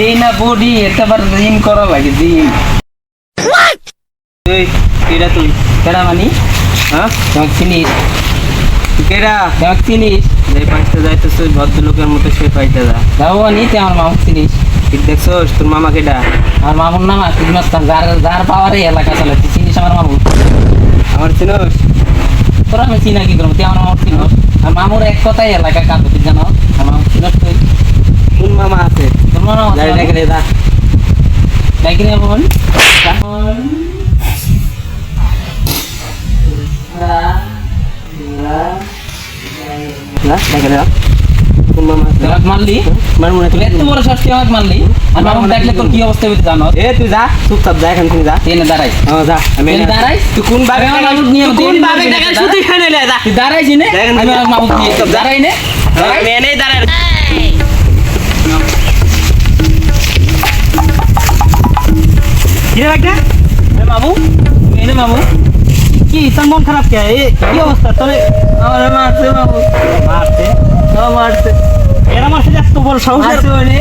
দেই না বডি এতে আবার জিম করা লাগে জিম এই কেডা তুই? কেডা মানি? হ্যাঁ? তোমাকে চিনিস? তুই কেডা? তোমাকে চিনিস? যে পাইতে যাইতেছ ভদ্রলোকের মতো সে পাইতে যা যাব মানি তুই আমার মামু চিনিস। ঠিক দেখছোস? তোর মামা কেডা? আমার মামুর নাম আকিব যার যার পাওয়ারে এলাকা চলে তুই চিনিস আমার মামু? আমার চিনোস? তোরা আমি চিনা কি করব? তুই আমার মামুর চিনস? আর মামুর এক কথাই এলাকা কাঁদো তুই জানো? আমার মামু চিনস তুই। কোন মামা আছে? গাড়ি দা দে দা। কোন মারলি। মার মনে তুই এত বড় শাস্তি আমাকে মারলি। আর মামু দেখলে তোর কি অবস্থা হইতে জানো? এ তুই যা চুপচাপ যা এখান থেকে যা। এনে দাঁড়াই। হ্যাঁ যা আমি তুই তুই কোন বাবে নিয়ে কোন বাবে টাকা দিন শুধু লে যা। তুই দাঁড়াইস নে আমি দিদি। নিয়ে দাঁড়াই নে। দাঁড়াই। আমি কিরে এ মামু এনে মামু। কি তোর মন খারাপ কে? কি অবস্থা তোর? আমার মারছে মামু। মারতে তো মারছে। এরা মারছে এত বড় সাহস মারছে মানে?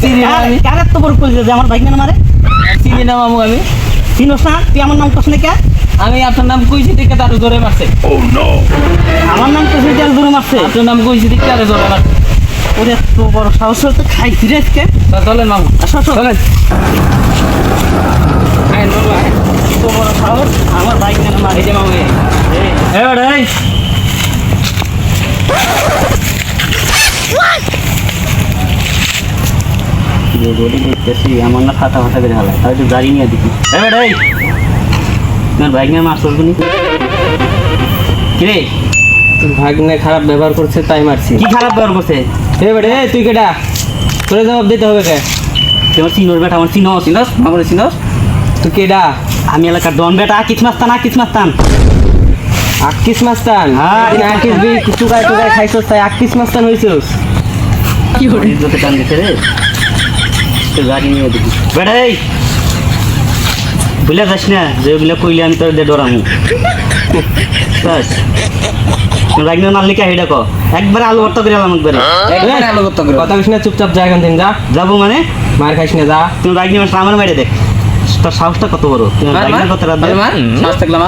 চিনি না আমি। কার এত বড় কইছে যে আমার ভাইকে না মারে? চিনি না মামু আমি। চিনোস না? তুই আমার নাম কস না কে? আমি আপনার নাম কইছি দেখে তার জোরে মারছে? আমার নাম কইছে যে দূরে মারছে? আপনার নাম কইছি দেখে তার জোরে মারছে? ওরে এত বড় সাহস তো খাইছি রে আজকে। চলেন মামু। আসো আসো চলেন। আইন মামু আইন। এত বড় সাহস আমার বাইক না মারে। এই যে মামু এই। বেড়ে গড়ি দেখতেছি আমার না ফাটা ফাটা করে হালা তাই গাড়ি নিয়ে দেখি। এ বেড়ে তোর বাইক নিয়ে মারছ তুমি কিরে? তোর ভাগ্নে খারাপ ব্যবহার করছে তাই মারছি। কি খারাপ ব্যবহার করছে? এ বেড়ে তুই কেডা? তোরে জবাব দিতে হবে কে? তোমার চিনোর বেটা আমার চিনো চিনস মামুরে চিনস তুই কেডা? আমি এলাকার ডন বেটা আকিস মাস্তান আকিস মাস্তান। আক্কিস মাস্তান? হ্যাঁ, তুই আক্কিস বি চুকায় চুকায় খাইছস তাই আক্কিস মাস্তান হইছস। ইজ্জতে টান দিছে রে। তো গাড়ি নিয়ে দেখি বেটা এই! ভুলে যাস না যে ওগুলো কইলে আমি তোর দিয়ে ডরামু। বাস। রাগনা মারলি কে হেডা ক একবার আলু ভর্তা করে আলাম একবার। একবারে আলো করে। কথা চুপচাপ যা এখান থেকে যা। যাব মানে? মার খাইস না যা। তুমি রাগনি মাসটা আমার মেরে দেখ তোর সাহসটা কত বড়? থাকলে।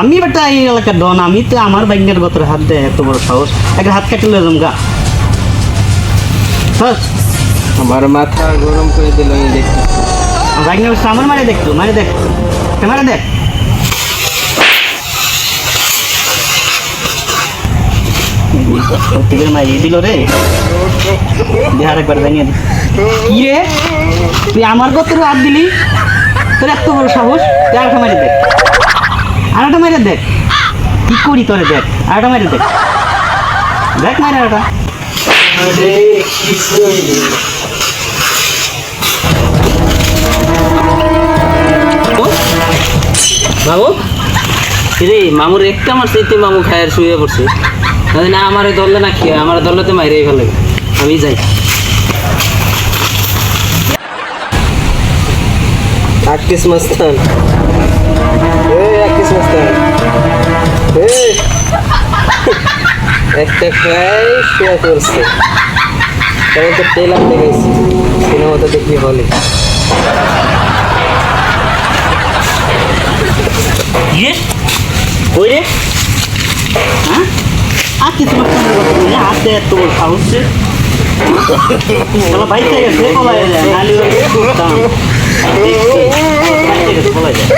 আমি বেটা এই এলাকার ডন আমি তো আমার বাইকনের গতরে হাত দে এত বড় সাহস। একটা হাত কাটি লয়ে গা। আমার মাথা গরম করে দিল এই দেখি বাইকনের মাসটা আমার মারে দেখ মারে দেখ। সত্যিকার মারিয়ে দিল রে। বিহার একবার জানিয়ে দি। কি রে? তুই আমার কত হাত দিলি? তোর এত বড় সাহস? আরেকটা মারে দেখ আরেকটা মারে দেখ কি করি তোরে দেখ। আরেকটা দেখ দেখ মারে আরেকটা। মামু রে, মামুর একটা মারছে তুই মামু খায়ের শুয়ে পড়ছে। তাহলে না আমার দলে না খেয়ে আমার দলেতে মাইরেই ফেলে। আমি যাই। আক্কিস মাস্তান। এ আক্কিস মাস্তান। এ। একটা খাই শুয়ে পড়ছে। তাহলে তো টেলার দেখেছি সিনেমাটা দেখি হলে। ইয়ে? কই রে? হ্যাঁ? আর কিছু বলি হাতে এত সাহস বাইক থেকে সে পলাই যায় নালি করতাম বাইক থেকে পলাই যায়